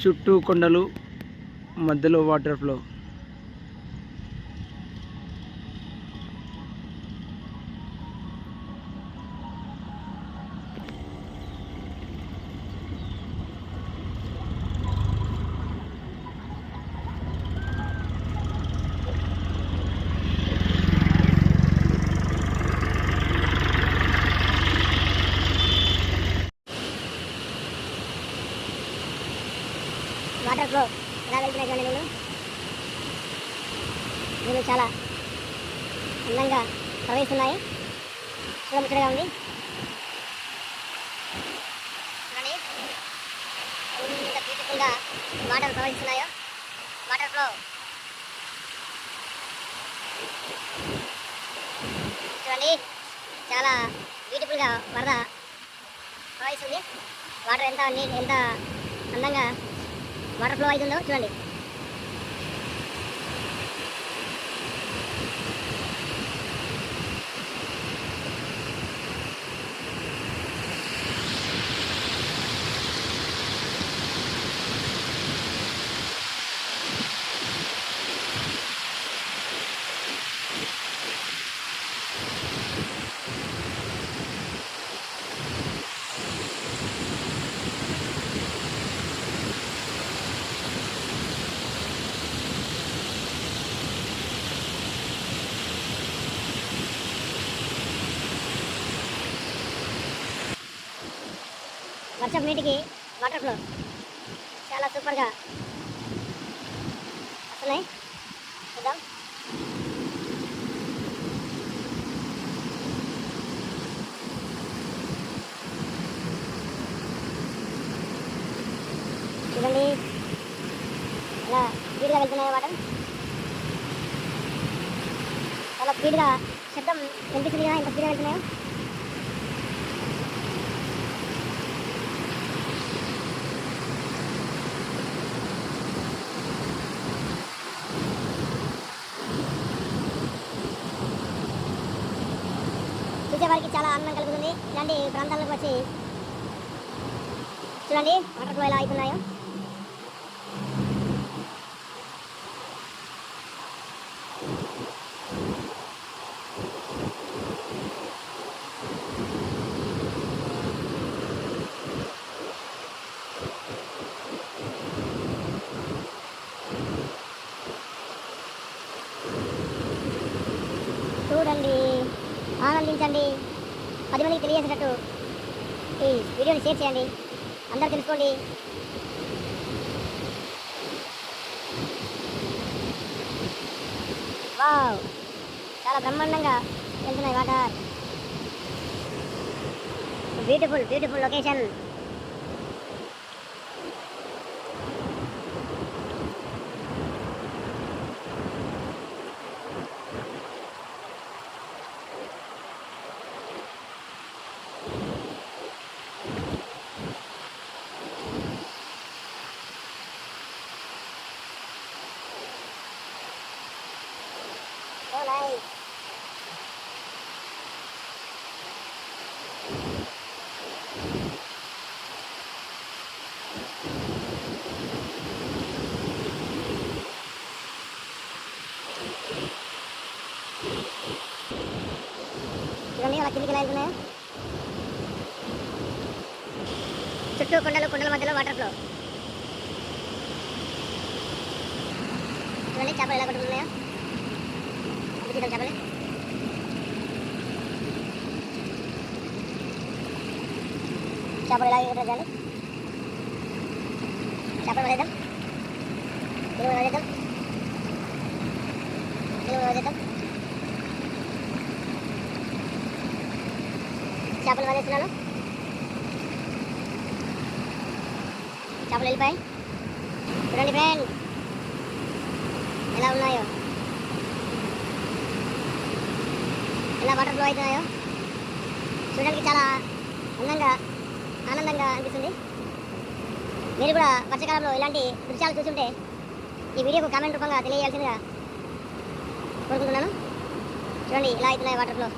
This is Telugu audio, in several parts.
చుట్టూ కొండలు మధ్యలో వాటర్ ఫ్లో వాటర్ ఫ్లో ఎలా వెళ్తున్నాయి చూడండి నీళ్ళు నీళ్ళు చాలా అందంగా ప్రవహిస్తున్నాయి. చూడముచ్చటగా ఉంది. చూడండి ఎంత బ్యూటిఫుల్గా వాటర్ ప్రవహిస్తున్నాయో. వాటర్ ఫ్లో చూడండి చాలా బ్యూటిఫుల్గా వరద ప్రవహిస్తుంది. వాటర్ ఎంత నీ- ఎంత అందంగా వాటర్ ఫ్లో అవుతుందో చూడండి. కొంచెం నీటికి వాటర్ ఫ్లో. చాలా సూపర్గా. వస్తున్నాయి. చూద్దాం. చూడండి. ఇలా స్పీడ్గా వెళ్తున్నాయి వాటర్. చాలా స్పీడ్గా శబ్దం వినిపిస్తుంది కదా ఇంత స్పీడ్గా వెళ్తున్నాయో. చూసేవారికి చాలా ఆనందం కలుగుతుంది. ఇలాంటి ప్రాంతాలకు వచ్చి చూడండి వాటర్ ఫ్లో ఎలా అవుతున్నాయో చూడండి. అందించండి పది మందికి తెలియజేసేటట్టు ఈ వీడియోని షేర్ చేయండి. అందరూ తెలుసుకోండి. వావ్! చాలా బ్రహ్మాండంగా వెళ్తున్నాయి వాటర్. బ్యూటిఫుల్ బ్యూటిఫుల్ లొకేషన్ కిందికి ఎలా వెళ్తున్నాయో చుట్టూ కొండలు కొండల మధ్యలో వాటర్ ఫ్లో చూడండి చేపలు ఎలా కొట్టుకుంటున్నాయో అది చేపలు. చేపలు ఎలా కొట్టుకుంటారు చేపలు వదిలేద్దాం తెలుగు వదిలేద్దాం తెలుగు వదిలేద్దాం చేపలు వదిలేస్తున్నాను చేపలు వెళ్ళిపోయాయి. చూడండి ఫ్రెండ్ ఎలా ఉన్నాయో. ఎలా వాటర్ ఫ్లో అవుతున్నాయో. చూడడానికి చాలా అందంగా ఆనందంగా అనిపిస్తుంది. మీరు కూడా వర్షాకాలంలో ఇలాంటి దృశ్యాలు చూస్తుంటే ఈ వీడియోకు కామెంట్ రూపంగా తెలియజేయాల్సిందిగా కోరుకుంటున్నాను. చూడండి ఇలా అవుతున్నాయి water flow.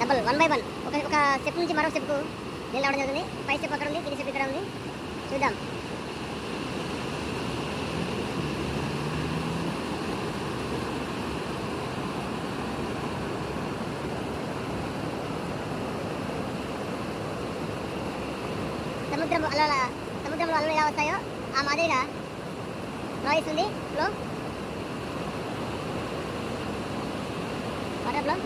Double one by one ఒక ఒక స్టెప్ నుంచి మరో స్టెప్కు నేను రావడం జరుగుతుంది. పై స్టెప్ అక్కడ ఉంది కింది స్టెప్ ఇక్కడ ఉంది. చూద్దాం. సముద్రం అలల సముద్రంలో అలలు ఎలా వస్తాయో ఆ మాదిరిగా ప్రవహిస్తుంది flow water flow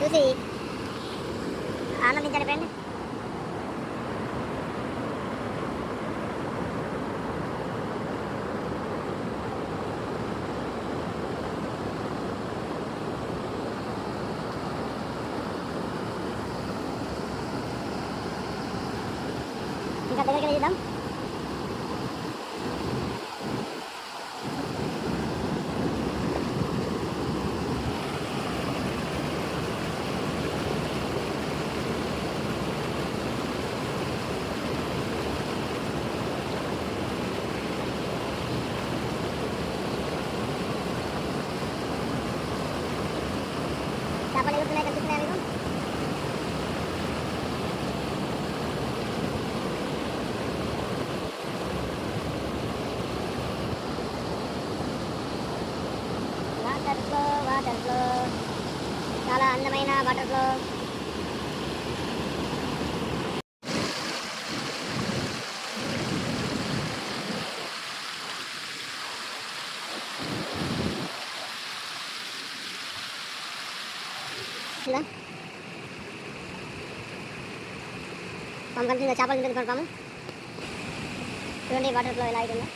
చూసి ఆనందించండి ఫ్రెండ్ ఇంకా దగ్గరికి వెళ్ళి Flow చాలా అందమైన వాటర్ ఫ్లో ఇలా పాము కనిపిస్తుంది చేపలు తింటుంది చూడండి వాటర్ ఫ్లో ఎలా అవుతుందో